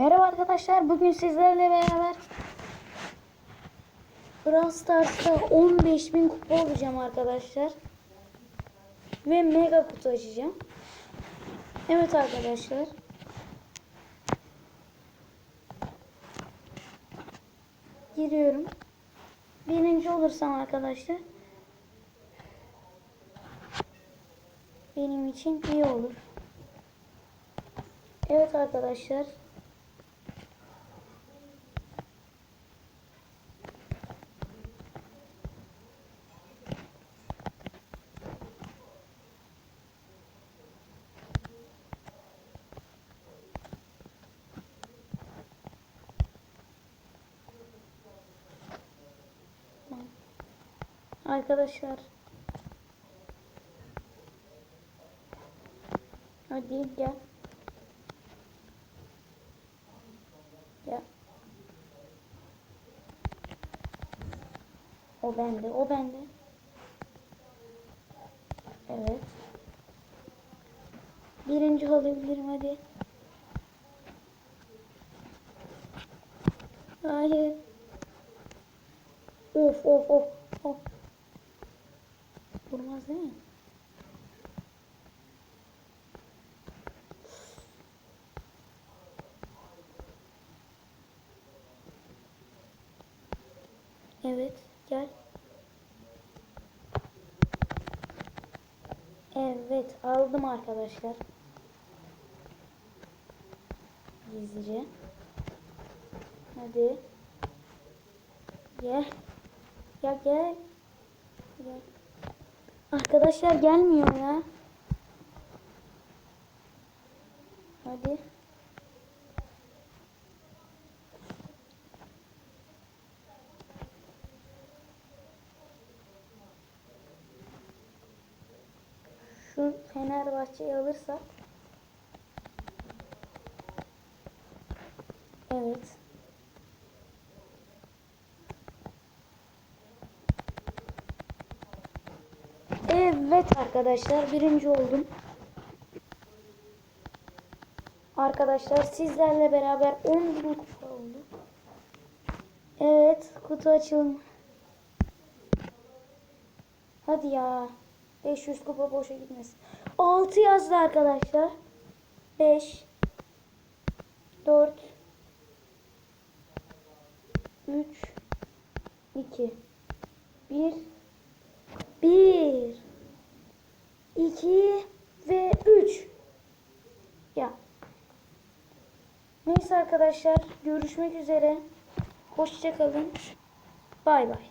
Merhaba arkadaşlar. Bugün sizlerle beraber Brawl Stars'ta 15.000 kupa olacağım arkadaşlar. Ve mega kutu açacağım. Evet arkadaşlar. Giriyorum. Birinci olursam arkadaşlar benim için iyi olur. Evet arkadaşlar. Arkadaşlar. Hadi gel. Gel. O bende, o bende. Evet. Birinci olabilirim hadi. Hayır. Of of of of. Vurmaz değil mi? Evet, gel. Evet, aldım arkadaşlar. Gizlice. Hadi. Gel. Ya gel. Gel. Arkadaşlar gelmiyor ya. Hadi. Şu Fenerbahçe'yi alırsak. Evet. Evet arkadaşlar birinci oldum. Arkadaşlar sizlerle beraber 10 bin kupa oldu. Evet kutu açılım. Hadi ya. 500 kupa boşa gitmesin. 6 yazdı arkadaşlar. 5 4 3 2 2 ve 3 Ya. Neyse arkadaşlar görüşmek üzere. Hoşçakalın. Bay bay.